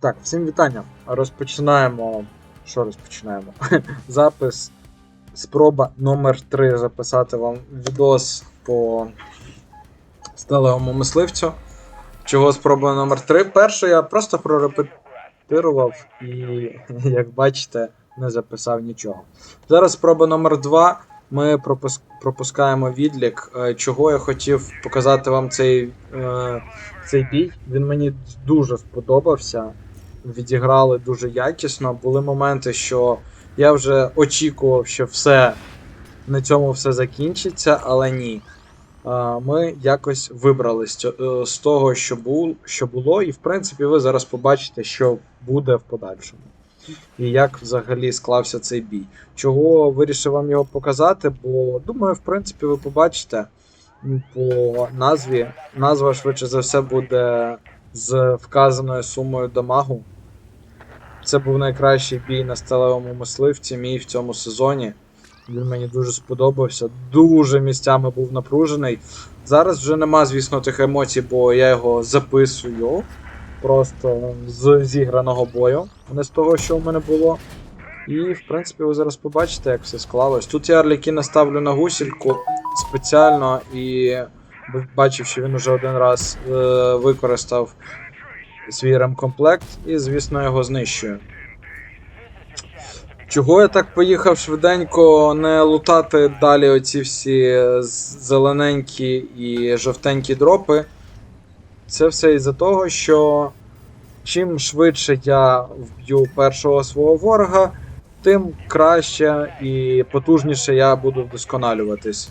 Так, всім вітання. Розпочинаємо. Що розпочинаємо? Запис. Спроба номер 3 записати вам відос по сталевому мисливцю. Чого спроба номер 3? Першу я просто прорепетирував і, як бачите, не записав нічого. Зараз спроба номер 2. Ми пропуск- пропускаємо відлік. Е, Чого я хотів показати вам цей, е, цей бій. Він мені дуже сподобався. Відіграли дуже якісно. Були моменти, що я вже очікував, що все на цьому все закінчиться, але ні. Ми якось вибрали з, е, того, що було, і в принципі ви зараз побачите, що буде в подальшому. І як взагалі склався цей бій. Чого вирішив вам його показати, бо думаю, в принципі, ви побачите по назві. Назва швидше за все буде з вказаною сумою дамагу. Це був найкращий бій на сталевому мисливці мій в цьому сезоні. Він мені дуже сподобався. Дуже місцями був напружений. Зараз вже нема, звісно, тих емоцій, бо я його записую просто з зіграного бою, а не з того, що в мене було. І, в принципі, ви зараз побачите, як все склалось. Тут я Арлекіна ставлю на гусільку спеціально і бачив, що він уже один раз е, використав свій ремкомплект і, звісно, його знищую. Чого я так поїхав швиденько не лутати далі оці всі зелененькі і жовтенькі дропи? Це все із-за того, що чим швидше я вб'ю першого свого ворога, тим краще і потужніше я буду вдосконалюватись.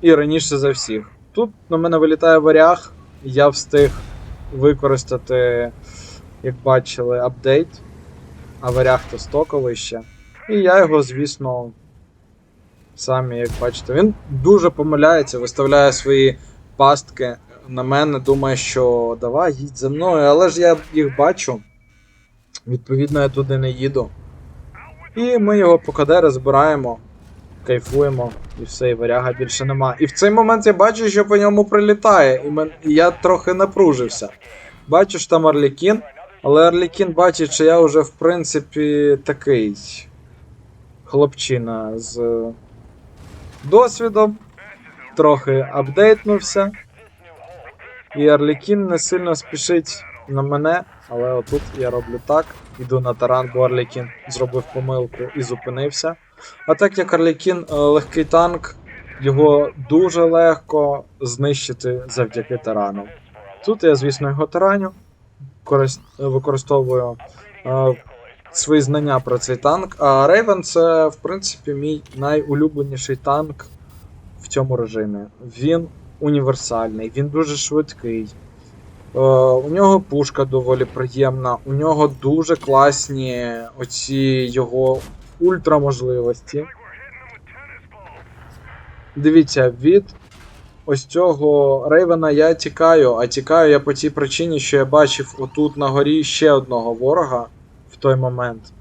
І раніше за всіх. Тут на мене вилітає варяг, я встиг використати, як бачили, апдейт, а варяг то стоковий ще. І я його, звісно, самі, як бачите, він дуже помиляється, виставляє свої пастки на мене, думає, що давай, їдь за мною, але ж я їх бачу. Відповідно, я туди не їду. І ми його по КД розбираємо, кайфуємо, і все, і варяга більше нема. І в цей момент я бачу, що по ньому прилітає, і, мен... і я трохи напружився. Бачу що там Арлікін, але Арлікін бачить, що я вже, в принципі, такий хлопчина з досвідом, трохи апдейтнувся. І Арлікін не сильно спішить на мене, але отут я роблю так. Іду на таран, бо Арлікін зробив помилку і зупинився. А так як Арлікін е, легкий танк, його дуже легко знищити завдяки тарану. Тут я, звісно, його тараню, корис- використовую е, свої знання про цей танк. А Рейвен це, в принципі, мій найулюбленіший танк в цьому режимі. Він універсальний, він дуже швидкий. Е, у нього пушка доволі приємна, у нього дуже класні оці його ультраможливості. Дивіться, від ось цього Рейвена я тікаю, а тікаю я по тій причині, що я бачив отут на горі ще одного ворога в той момент.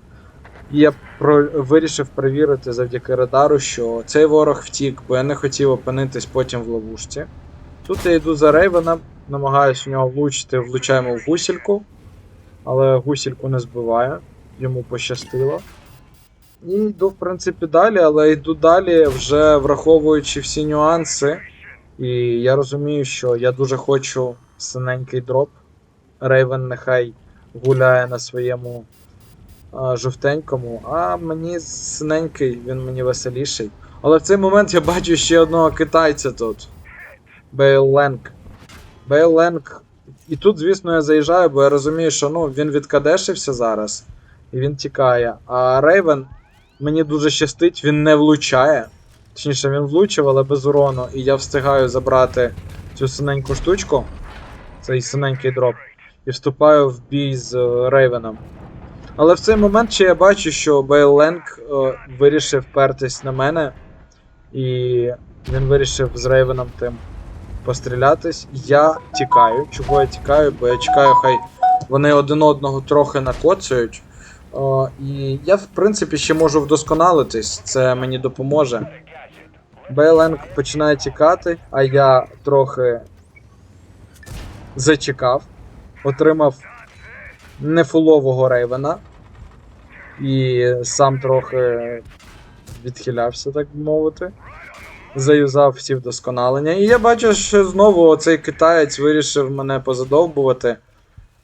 І я про... вирішив перевірити завдяки радару, що цей ворог втік, бо я не хотів опинитись потім в ловушці. Тут я йду за Рейвеном, намагаюся в нього влучити, влучаємо в гусільку, але гусільку не збиває, йому пощастило. І йду, в принципі, далі, але йду далі, вже враховуючи всі нюанси. І я розумію, що я дуже хочу синенький дроп. Рейвен нехай гуляє на своєму жовтенькому, а мені синенький, він мені веселіший. Але в цей момент я бачу ще одного китайця тут. Бейл Ленг. Бейл Ленг. І тут, звісно, я заїжджаю, бо я розумію, що ну, він відкадешився зараз. І він тікає. А Рейвен мені дуже щастить, він не влучає. Точніше, він влучив, але без урону. І я встигаю забрати цю синеньку штучку, цей синенький дроп, і вступаю в бій з е, Рейвеном. Але в цей момент ще я бачу, що Бейл Ленг е, вирішив пертись на мене, і він вирішив з Рейвеном тим пострілятись. Я тікаю. Чого я тікаю? Бо я чекаю, хай вони один одного трохи накоцують. О, і я, в принципі, ще можу вдосконалитись, це мені допоможе. Бейленг починає тікати, а я трохи зачекав, отримав нефулового Рейвена. І сам трохи відхилявся, так би мовити. Заюзав всі вдосконалення. І я бачу, що знову цей китаєць вирішив мене позадовбувати.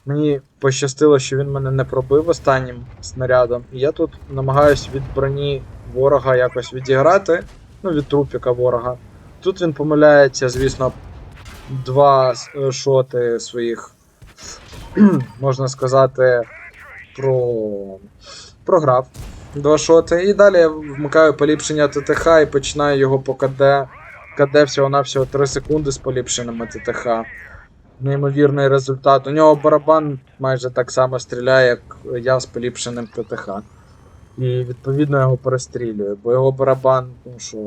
Мені пощастило, що він мене не пробив останнім снарядом. І я тут намагаюсь від броні ворога якось відіграти. Ну, від трупіка ворога. Тут він помиляється, звісно, два е, шоти своїх, можна сказати, про... програв. Два шоти. І далі я вмикаю поліпшення ТТХ і починаю його по КД. КД всього-навсього 3 секунди з поліпшеними ТТХ. Неймовірний результат. У нього барабан майже так само стріляє, як я з поліпшеним ТТХ. І відповідно його перестрілюю, бо його барабан, ну що,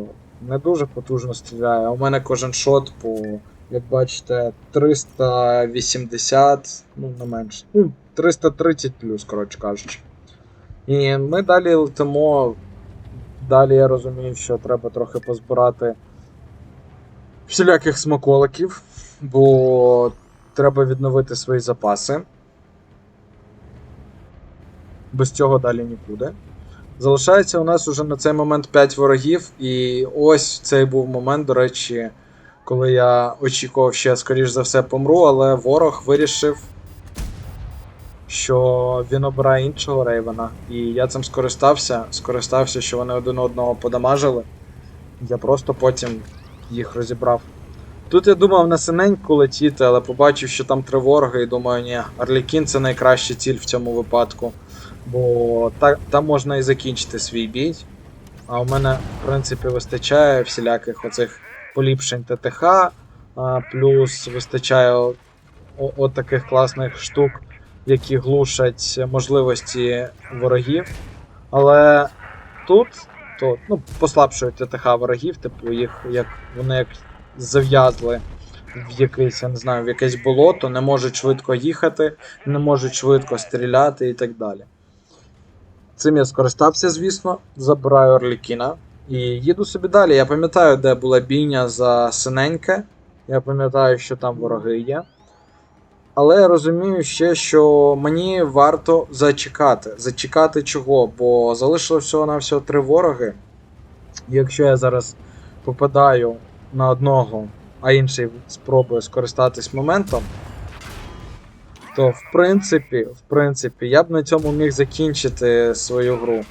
не дуже потужно стріляє. У мене кожен шот по, як бачите, 380, ну не менше. Ну, 330 плюс, коротше кажучи. І ми далі летимо. Далі я розумію, що треба трохи позбирати всіляких смаколиків, бо треба відновити свої запаси. Без цього далі нікуди. Залишається у нас уже на цей момент 5 ворогів, і ось цей був момент, до речі, коли я очікував, що я, скоріш за все, помру, але ворог вирішив, що він обирає іншого Рейвена. І я цим скористався. Скористався, що вони один одного подамажили. Я просто потім їх розібрав. Тут я думав на синеньку летіти, але побачив, що там три вороги, і думаю, ні, Арлікін це найкраща ціль в цьому випадку. Бо та, там можна і закінчити свій бій. А у мене, в принципі, вистачає всіляких оцих поліпшень ТТХ, плюс вистачає от таких класних штук, які глушать можливості ворогів. Але тут, тут ну, послабшують ТТХ ворогів, типу їх як вони як зав'язли в якийсь, я не знаю, в якесь болото, не можуть швидко їхати, не можуть швидко стріляти і так далі. Цим я скористався, звісно, забираю Орлікіна і їду собі далі. Я пам'ятаю, де була бійня за синеньке. Я пам'ятаю, що там вороги є. Але я розумію ще, що мені варто зачекати. Зачекати чого? Бо залишилося всього-навсього три вороги. Якщо я зараз попадаю на одного, а інший спробує скористатись моментом, то в принципі, в принципі, я б на цьому міг закінчити свою гру.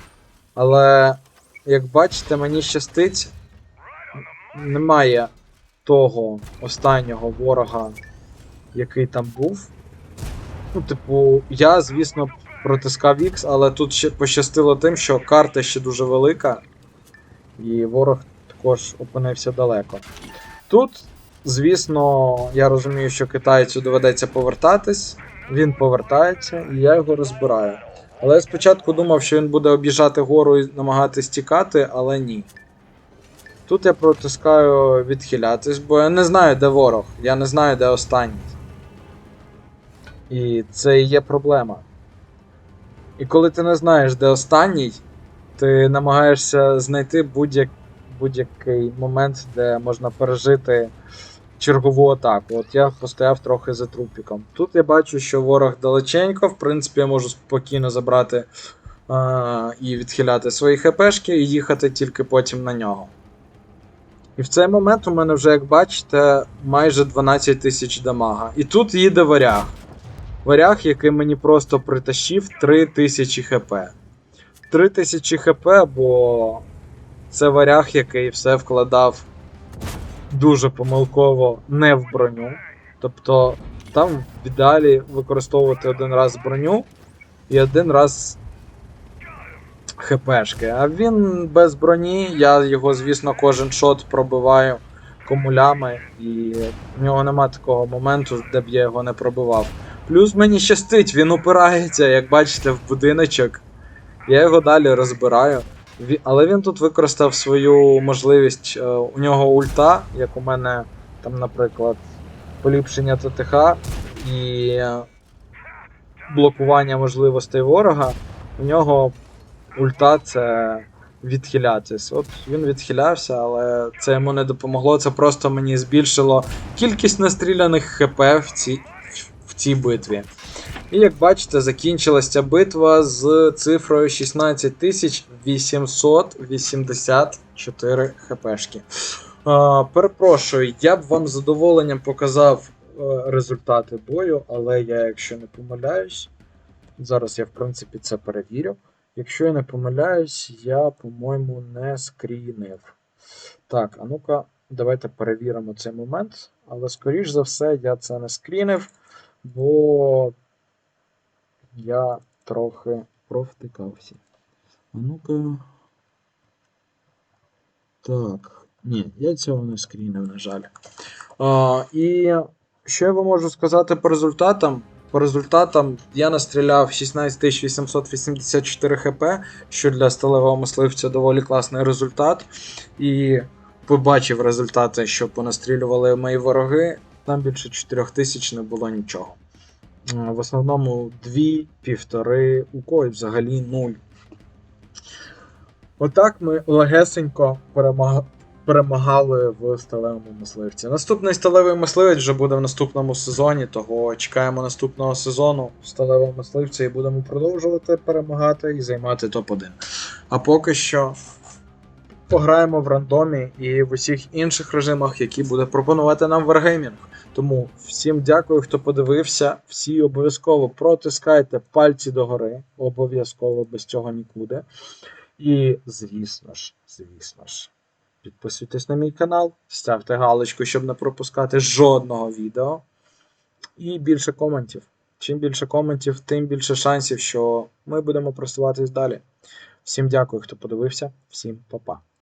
Але, як бачите, мені щастить, немає того останнього ворога, який там був. Ну, типу, я, звісно, протискав X, але тут ще пощастило тим, що карта ще дуже велика, і ворог також опинився далеко. Тут, звісно, я розумію, що китайцю доведеться повертатись. Він повертається, і я його розбираю. Але я спочатку думав, що він буде об'їжджати гору і намагатись тікати, але ні. Тут я протискаю відхилятись, бо я не знаю, де ворог, я не знаю, де останній. І це і є проблема. І коли ти не знаєш, де останній, ти намагаєшся знайти будь-як, будь-який момент, де можна пережити чергову атаку. От я постояв трохи за трупіком. Тут я бачу, що ворог далеченько, в принципі, я можу спокійно забрати а, і відхиляти свої хпшки і їхати тільки потім на нього. І в цей момент у мене вже, як бачите, майже 12 тисяч дамага. І тут їде варяг. Варяг, який мені просто притащив 3000 хп. 3000 хп, бо це варяг, який все вкладав дуже помилково не в броню. Тобто там в ідеалі використовувати один раз броню і один раз ХПшки. А він без броні, я його, звісно, кожен шот пробиваю комулями, і в нього нема такого моменту, де б я його не пробивав. Плюс мені щастить, він упирається, як бачите, в будиночок. Я його далі розбираю. Але він тут використав свою можливість. е, У нього ульта, як у мене, там, наприклад, поліпшення ТТХ і блокування можливостей ворога. У нього ульта це відхилятись. От він відхилявся, але це йому не допомогло. Це просто мені збільшило кількість настріляних ХП в цій, цій битві. І як бачите, закінчилася ця битва з цифрою 16884 хпшки. Перепрошую, я б вам з задоволенням показав е, результати бою, але я, якщо не помиляюсь, зараз я в принципі це перевірю. Якщо я не помиляюсь, я, по-моєму, не скрінив. Так, а ну-ка, давайте перевіримо цей момент. Але, скоріш за все, я це не скрінив, бо я трохи провтикався. А ну-ка. Так. Ні, я цього не скрінив, на жаль. А, і що я вам можу сказати по результатам? По результатам я настріляв 16884 хп, що для сталевого мисливця доволі класний результат. І побачив результати, що понастрілювали мої вороги. Там більше 4000 не було нічого. Е, В основному 2, півтори, у когось взагалі 0. Отак ми легесенько перемаг... перемагали в сталевому мисливці. Наступний сталевий мисливець вже буде в наступному сезоні, того чекаємо наступного сезону сталевого мисливця і будемо продовжувати перемагати і займати топ-1. А поки що пограємо в рандомі і в усіх інших режимах, які буде пропонувати нам Wargaming. Тому всім дякую, хто подивився. Всі обов'язково протискайте пальці догори. Обов'язково без цього нікуди. І, звісно ж, звісно ж, підписуйтесь на мій канал, ставте галочку, щоб не пропускати жодного відео. І більше коментів. Чим більше коментів, тим більше шансів, що ми будемо просуватись далі. Всім дякую, хто подивився, всім па-па.